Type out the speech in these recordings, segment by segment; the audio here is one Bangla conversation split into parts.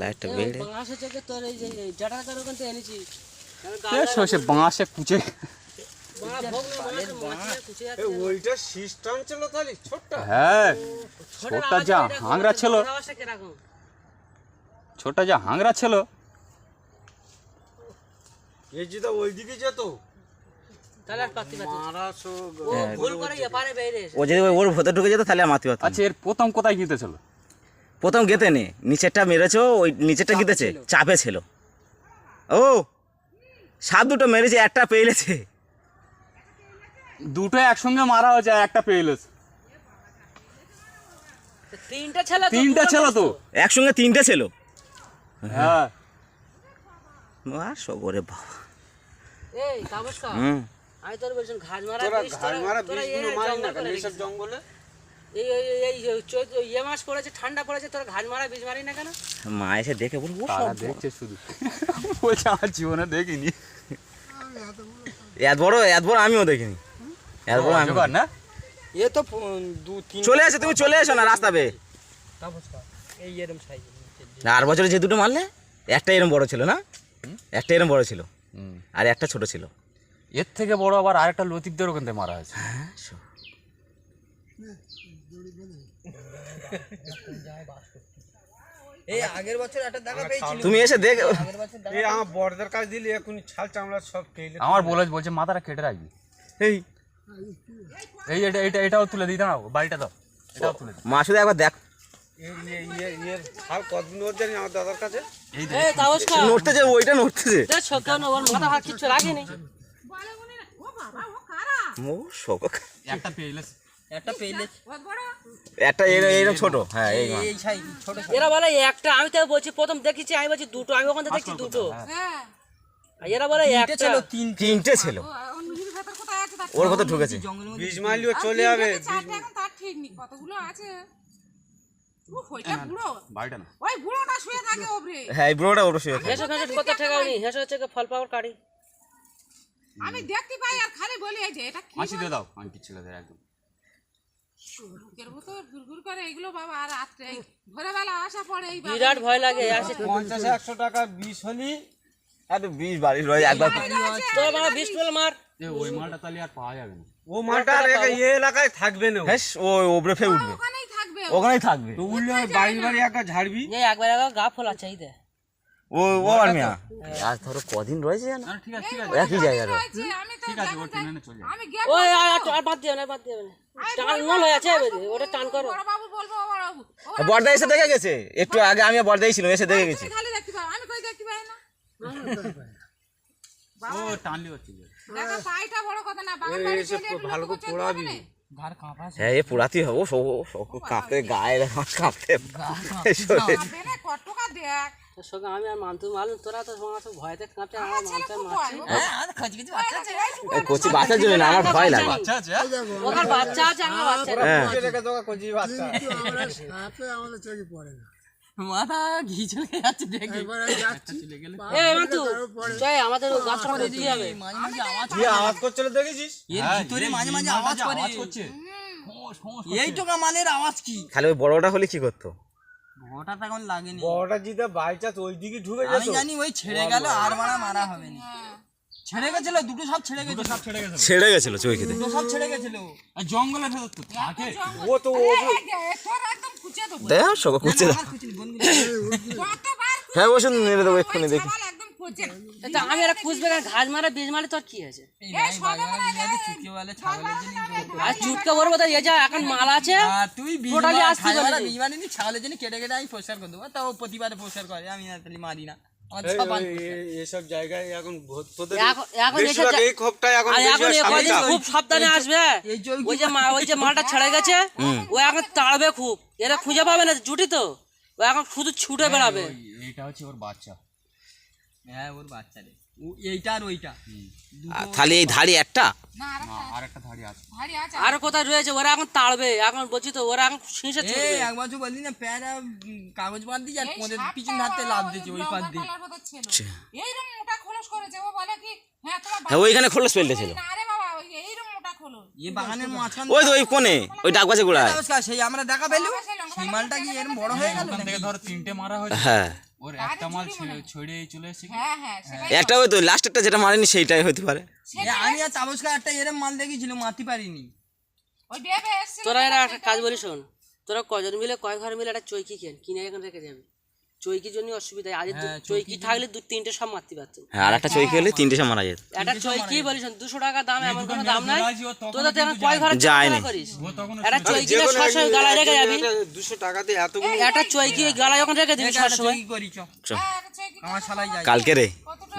লাইটটা বেড়ে। সে বাঁশে কুচে। ওইটা সিস্টেম ছিল তাহলে ছোট্ট। হ্যাঁ ছোটটা যা হাংরা ছিল? ছোটটা যা হাংরা এই ওইদিকে যেত ও যদি ওর ভেতর ঢুকে যেত তাহলে পারতাম আচ্ছা এর প্রথম কোথায় গিতেছিল প্রথম গেতে নে। নিচেরটা মেরেছো ওই নিচেরটা গিতেছে চাপে ছিল। ও সাপ দুটো মেরেছে একটা পেয়েছে দুটো একসঙ্গে মারা হয়েছে আর একটা পেয়েছে তিনটা ছেলে তো, তিনটা দুটো তো। একসঙ্গে তিনটে ছিল। হ্যাঁ। আর সবরে বাবা এই কাবুসকা হুম। আমি তোর বলছিলাম ঘাস মারা তোরা বিষ, ঘাড় তোরা- মারা তোরা বীজ এই গুলো মারি না কেন? করে জঙ্গলে? এই এই ইয়ে মাস পড়েছে ঠান্ডা পড়েছে তোর ঘাস মারা বীজ মারি না কেন? মা এসে দেখে বলব দেখছে শুধু। বলছে আমার জীবনে দেখিনি। এত বড় এত বড় আমিও দেখিনি। এত বড় আমি না? এ তো দু তিন চলে এসো তুমি চলে এসো না রাস্তা বে এই এরম সাইজ আর বছরে যে দুটো মারলে একটা এরম বড় ছিল না? একটা এরম বড় ছিল। আর একটা ছোট ছিল। এর থেকে বড় আবার আরেকটা লতিকদের ওখান থেকে মারা হয়েছে। এই আগের বছর একটা দেখা পেয়েছিল। তুমি এসে দেখে এই আমার বড়দের কাছে দিলি এখন ছাল চামড়া সব কেলে আমার বলে বলছে মাথাটা কেটে রাখবি। এই। এই এটা এটা এটাও তুলে দিই দাঁড়াও বাড়িটা দাও। এটাও তুলে দিই। মা শুধু একবার দেখ। ইয়ে- ইয়ে- ইয়ের কতদিন আমার দাদার কাছে। এই এই তাওসকা নড়তেছে ওইটা নড়তেছে। দেখ কেন ওর মাথা হাত কিছু লাগেনি ও শোক। একটা পেয়েলেস একটা পেলে একটা এর- ছোট। হ্যাঁ এই মা। এই সাইজ ছোট এরা বলে একটা আমি তো বলছি প্রথম দেখেছি আমি বলছি দুটো আমি ওখানে দেখছি দুটো। এরা বলে একটা। ছিল তিন তিনটে ছিল। ওর ভেতর ঢুকেছে। বীজ মারলিও চলে যাবে। তার ঠিক নেই কতগুলো আছে? উফ, ওইটা বুড়ো। বাড়িটা না। ওই বুড়োটা শুয়ে থাকে ওপরে। হ্যাঁ এই বুড়োটা ওর শুয়ে থাকে। হেসে হেসে কত ঠেকাওনি হেসে হচ্ছে ফল পাওয়ার কাড়ি? আমি দেখতে পাই আর খালি বলি এই যে এটা কি দিয়ে দাও। আন্টি ছেলেদের একদম। বুকের ভিতর ঘুরঘুর করে এগুলো বাবা আর রাত্রে ভোরবেলা আসা পড়ে এই বিরাট ভয় লাগে আসে পঞ্চাশ একশো টাকা বিষ হলি এত বিষ বাড়ির রয়ে একবার তোর বাবা বিষ মার। ওই মালটা তাহলে আর পাওয়া যাবে না। ও মালটা আর এলাকায় থাকবে না ও। হ্যাঁ ও ওপরে ফের উঠবে ওখানেই থাকবে। ওখানেই থাকবে। তো উঠলে বাড়ি বাড়ি একটা ঝাড়বি। একবার একবার গা ফোলা চাই দে। ও ও আর মিয়া আর ধরো কদিন রয়েছে জানো? ঠিক আছে ঠিক আছে। একই জায়গায় রয়েছে। আছে, আমি তো ঠিক আছে ও টেনে চলে আমি গেট ওই আর আর- আর বাদ দিও না বাদ দিও না। টান হয়ে আছে ওটা টান করো। বাবু বলব বাবু এসে দেখে গেছে? একটু আগে আমি বর্দাই ছিলাম এসে দেখে গেছি। খালি দেখতে পাই আমি কই দেখতে পাই না? ও টানলি হচ্ছে দেখো পাইটা বড় কথা না বাগান বাড়ি চলে ভালো করে পোড়াবি। হবে না। ঘর কাঁপা হ্যাঁ এ হব সব কাঁপতে গায়ে কাঁপতে দেখ। সঙ্গে আমি আর মানতে মালুম তোরা তো আমার সব ভয়তে কাঁপছে আমার মানতে খুব এই কচি বাচ্চার জন্য না আমার ভয় লাগে। ওখানে বাচ্চা আছে আমার বাচ্চা নেই। হ্যাঁ। পুজো রেখে দেওয়া কচি বাচ্চা। মাথা ঘি চলে যাচ্ছে দেখে। এ মান্তু চল আমাদের গাছটা করে দিয়ে যাবে। কি আওয়াজ করছিল দেখেছিস? ভিতরে মাঝে মাঝে আওয়াজ করে। আওয়াজ করছে এইটুকা মানের আওয়াজ কি? খালি ওই বড়টা হলে কি করতো? তখন লাগেনি। বড়টা জিতে বাই চান্স ওই দিকে ঢুকে আমি জানি ওই ছেড়ে গেল আর মারা মারা হবে না। ছেড়ে গেছিল দুটো সব ছেড়ে গেছিল। সব ছেড়ে গেছিল। ছেড়ে গেছিল চোখে খেতে। দুটো সব ছেড়ে গেছিল। আর জঙ্গলে ভেতর তো। থাকে ও তো ও তোর একদম কুচে দেবো। দেখ সব কুচে দাও কতবার হ্যাঁ ওষুধ নিয়ে দেবো এক্ষুনি দেখি। তা আমি একটা খুঁজবে ঘাস মারা বীজ মারে তোর কি আছে আর চুটকে বলব তো এ যা এখন মাল আছে? তুই বীজ Totally মারা- আসতে ছাগলের বলেনি। বীজ মারিনি ছাগলের জন্য কেটে কেটে আমি পরিষ্কার করে দেবো। তাও প্রতিবারে পরিষ্কার করে আমি না তাহলে মারি না। জায়গায় এখন হয়। খুব সাবধানে আসবে ওই- ওই যে ওই যে মালটা ছেড়ে গেছে ও এখন তাড়বে খুব। এরা খুঁজে পাবে না জুটি তো। ও এখন শুধু ছুটে বেড়াবে। এইটা হচ্ছে ওর বাচ্চা। হ্যাঁ ওর বাচ্চা রে। ও- এইটা আর ওইটা। তাহলে এই ধাড়ি একটা? আর না আর একটা ধাড়ি আছে। ভারী আছে। আর কোথায় রয়েছে? ওরা এখন তাড়বে। এখন বলছি তো ওরা এখন শীষে এই ছুটবে এক বললি না প্যারা কাগজ বাঁধ দিয়ে আর পিছন হাতে লাভ দিয়েছে ওই পাশ দিয়ে। কালার মতো ছিল। এইরকম মোটা খোলস করেছে। ও বলে কি হ্যাঁ তোমার হ্যাঁ ওইখানে খোলস ফেলতে ছিল। না রে বাবা ওই এইরকম মোটা খোলো এ বাগানের মাঝখান ওই তো ওই কোণে ওই ডাকবাজে গোড়ায়। নমস্কার সেই আমরা দেখা পেলু সেই মালটা কি এরম বড় হয়ে গেল থেকে ধর তিনটে মারা হয়েছে। হ্যাঁ। ওর একটা মাল ছড়িয়ে চলে এসেছে হ্যাঁ হ্যাঁ একটা হয়তো লাস্ট একটা যেটা মারেনি সেইটাই হতে পারে। আমি আর তাবস্কার একটা এরম মাল দেখেছিল মারতে পারিনি। তোরা এরা একটা কাজ বলি শোন তোরা কজন মিলে কয় ঘর মিলে একটা চৈকি কেন কিনে এখানে রেখে যাবি? চৈকির জন্য অসুবিধা আজ চৈকি থাকলে দু তিনটে সব মারতে পারতো। হ্যাঁ আর একটা চৈকি হলে তিনটে সব মারা যেত। একটা চৈকি বলিস দুশো টাকা দাম এমন কোনো দাম নাই। তো এখন কয় ঘরে। চলাফেরা করিস? একটা চৈকি সবসময় গালায় রেখে যাবি। দুশো টাকাতে এতগুলো একটা চৈকি ওই গালায় যখন রেখে দিবি সবসময়। হ্যাঁ চৈকি আমার শালাই যাই। কালকে রে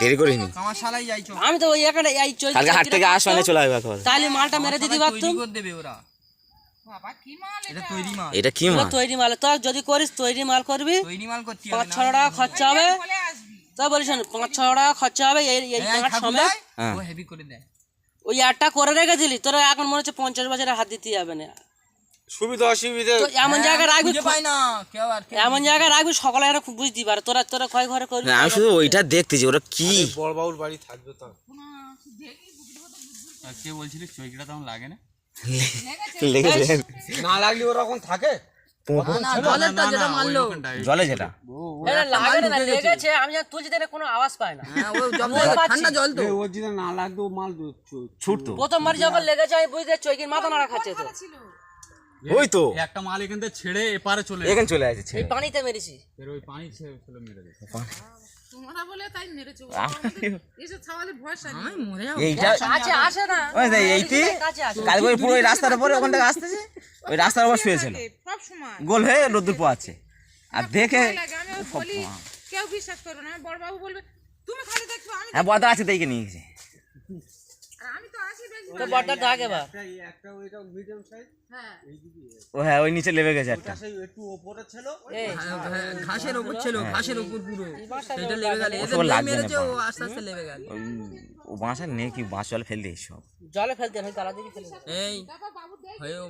দেরি করিনি আমার শালাই যাই চ আমি তো ওই এখানে এই চৈকি কালকে হাট থেকে চলে আসবে তাহলে মালটা মেরে দিতে পারতুম এটা তৈরি কি মাল? তৈরি মাল। তোরা যদি করিস তৈরি মাল করবি। তৈরি মাল করতে পাঁচ ছ টাকা খরচা হবে। তা বলিস পাঁচ ছ টাকা খরচা হবে এই কাঠ হ্যাঁ। ও হেভি করে দেয়। ওই একটা করে রেখে দিলি তোরা এখন মনে হচ্ছে পঞ্চাশ বছরের হাত দিতে যাবে না। সুবিধা অসুবিধা। এমন জায়গায় রাখবি এমন জায়গায় রাখবি সকলে আর খুব বুঝতে পারে। তোরা তোরা কয় ঘরে করবি? আমি শুধু ওইটা দেখতেছি ওরা কি? বড় বাবুর বাড়ি থাকবে তো। কে বলছিলি চৈকিটা তখন লাগে না? লেগেছে। না লাগলে ওরকম থাকে? জলেরটা যেটা মারলো। জলে যেটা। এটা লাগে না, লেগেছে আমি কোনো আওয়াজ পাই না। হ্যাঁ, ঠান্ডা জল তো। ওর যদি না লাগতো মাল ছুটতো। প্রথমবার যখন লেগেছে আমি বুঝতে চৈকির মাথা নাড়া খাচ্ছে তো। ওই তো। একটা মাল এখান থেকে ছেড়ে এপারে চলে এখানে চলে আসছে ছেড়ে। এই পানিতে মেরেছি। এর ওই পানি ছে- ছেলে মেরে দেয় তোমরা বলে তাই মেরেছো। এসে ছাওয়ালে ভরসা নেই আমি মরে যাব এইটা কাছে আসে না। ওই দেখ, এইটি কাছে আসে। পুরো রাস্তার উপরে ওখান থেকে আসতেছে? ওই রাস্তার উপর শুয়েছিল সব সময়। গোল হয়ে রোদ্দুর পোয়াচ্ছে আর দেখে কেউ বিশ্বাস করবে না। বড় বাবু বলবে তুমি খালি দেখছ আমি হ্যাঁ বদা আছে দেখে নিয়ে গেছে আর আমি তো বর্ডার দাগ তো এবার। একটা ওইটা মিডিয়াম সাইজ হ্যাঁ। ও হ্যাঁ ওই নিচে লেবে গেছে একটা। ছিল এই। ঘাসের উপর ছিল ঘাসের উপর পুরো। এটা লেবে গেল। এদের মেরেছে ও আস্তে আস্তে লেবে গেল। ও বাঁশা নেই কি বাঁশ জলে ফেল দিয়ে সব জলে ফেলতে হয় তারা দিয়ে ফেলে এই হয়ে ও